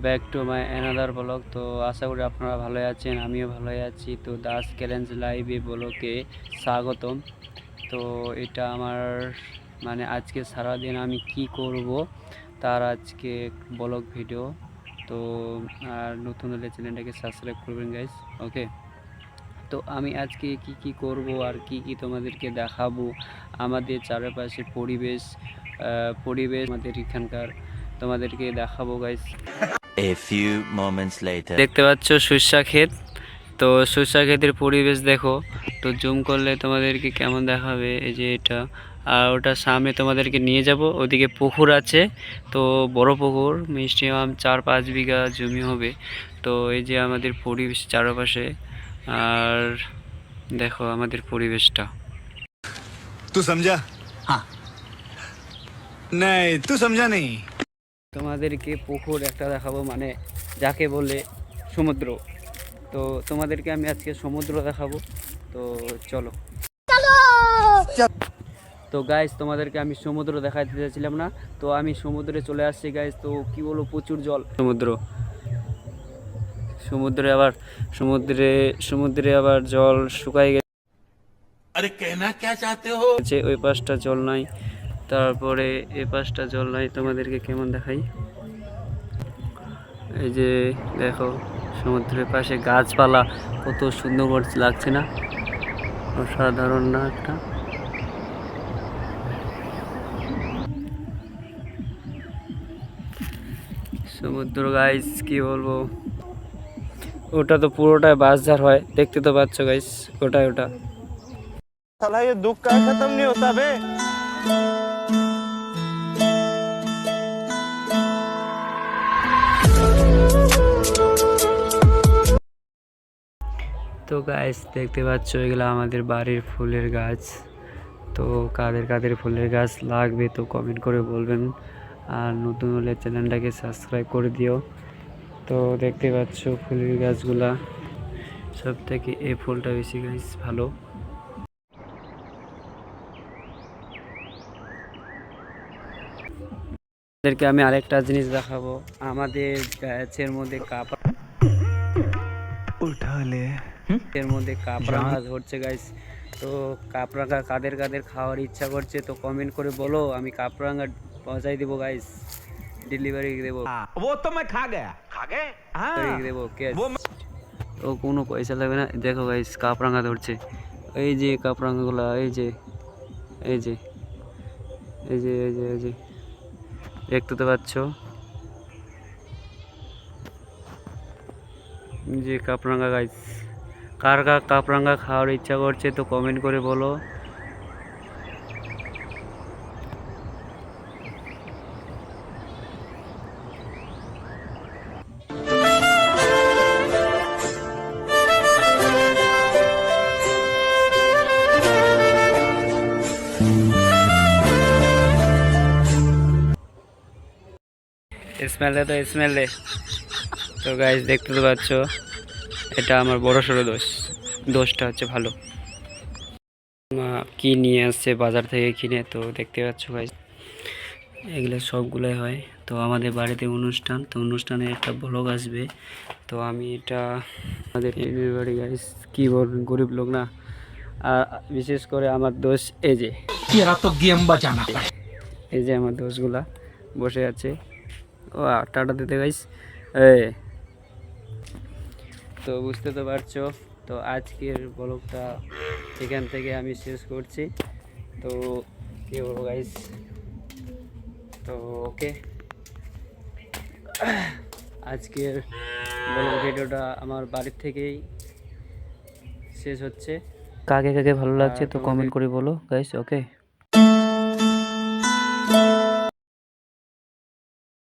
Back to my another blog তো আশা করি আপনারা ভালোই আছেন, আমিও ভালোই আছি। তো দাস চ্যালেঞ্জ লাইভে ব্লগে স্বাগতম। তো এটা আমার মানে আজকে সারাদিন আমি কি করব তার আজকে ব্লগ ভিডিও তো আর নতুন হলে চ্যানেলটাকে সাবস্ক্রাইব করবেন গাইস ওকে তো আমি আজকে কি কি করব আর কি কি তোমাদেরকে দেখাবো, আমাদের চারপাশে পরিবেশ পরিবেশ আমাদের এখানকার তোমাদেরকে দেখাবো গাইস দেখতে পাচ্ছ সুস্বা ক্ষেত তো সুস্বা ক্ষেতের পরিবেশ দেখো। তো জুম করলে তোমাদেরকে কেমন দেখাবে? এই যে এটা। আর ওটা সামনে তোমাদেরকে নিয়ে যাব। ওদিকে পুকুর আছে। তো বড় পুকুর। মিনিমাম চার পাঁচ বিঘা জমি হবে। তো এই যে আমাদের পরিবেশ চারপাশে। আর দেখো আমাদের পরিবেশটা। তুই সমঝা হ্যাঁ নাই তুই সমঝা নেই তোমাদেরকে পুকুর একটা দেখাবো মানে যাকে বলে সমুদ্র। তো তোমাদেরকে আমি আজকে সমুদ্র দেখাবো। তো চলো। তো গাইজ তোমাদেরকে আমি সমুদ্র দেখাতে চাইছিলাম না। তো আমি সমুদ্রে চলে আসছি গাইজ তো কি বলো প্রচুর জল। সমুদ্র। সমুদ্রে আবার সমুদ্রে সমুদ্রে আবার জল শুকাই গেছে। আরে কেনা কে চাতে হো? ওই পাশটা জল নাই। তারপরে এ পাশটা জল নাই, তোমাদেরকে কেমন দেখাই? এই যে দেখো, সমুদ্রের পাশে গাছপালা, কত সুন্দর লাগছে না? অসাধারণ না একটা? সমুদ্র গাইস কি বলব? ওটা তো পুরোটাই বাসঝার হয়, দেখতে তো পাচ্ছ গাইস ওটাই ওটা। দুঃখ খতম হতে গাছ দেখতে পাচ্ছ, এগুলো আমাদের বাড়ির ফুলের গাছ। তো কাদের কাদের ফুলের গাছ লাগবে তো কমেন্ট করে বলবেন। আর নতুন হলে চ্যানেলটাকে সাবস্ক্রাইব করে দিও। তো দেখতে পাচ্ছ ফুলের গাছগুলা। সব থেকে এই ফুলটা বেশি গাছ ভালো। আমাদেরকে আমি আরেকটা জিনিস দেখাবো। আমাদের গাছের মধ্যে কাপড় উঠালে এর মধ্যে কাপড়াঙ্গা ধরছে গাইস তো কাপড়াঙ্গা কাদের কাদের খাওয়ার ইচ্ছা করছে তো কমেন্ট করে বলো আমি কাপড়াঙ্গা পৌঁছাই দেবো গাইস ডেলিভারি দেবো वो तो मैं खा गया खा गए हाँ ডেলিভারি দেবো ক্যাশ वो তো কোনো পয়সা লাগবে না দেখো গাইস কাপড়াঙ্গা ধরছে এই যে কাপড়াঙ্গাগুলো এই যে এই যে এই যে এই যে এই যে দেখতে তো পাচ্ছ এই যে কাপড়াঙ্গা গাইস কার কার কাপড়াঙ্গা খাওয়ার ইচ্ছা করছে তো কমেন্ট করে বলো। স্মেল তো স্মেল তো গাইস দেখতে তো পাচ্ছ। এটা আমার বড় সড়ো দোষ। দোষটা হচ্ছে ভালো। মা কি নিয়ে আসছে বাজার থেকে কিনে তো দেখতে পাচ্ছ ভাই এগুলো সবগুলোই হয়। তো আমাদের বাড়িতে অনুষ্ঠান তো অনুষ্ঠানে একটা ব্লগ আসবে। তো আমি এটা আমাদের বাড়ি গাই কী বল গরিব লোক না। আর বিশেষ করে আমার দোষ এই যে। এই যে আমার দোষগুলা বসে আছে। ও টাটা দিতে গাইস এ তো বুঝতে তো পারছ। তো আজকের ব্লগটা এখান থেকে আমি শেষ করছি। তো কি বলব গাইস তো ওকে আজকের ব্লগ ভিডিওটা আমার বাড়ির থেকেই শেষ হচ্ছে। কাকে কাকে ভালো লাগছে তো কমেন্ট করে বলো গাইস ওকে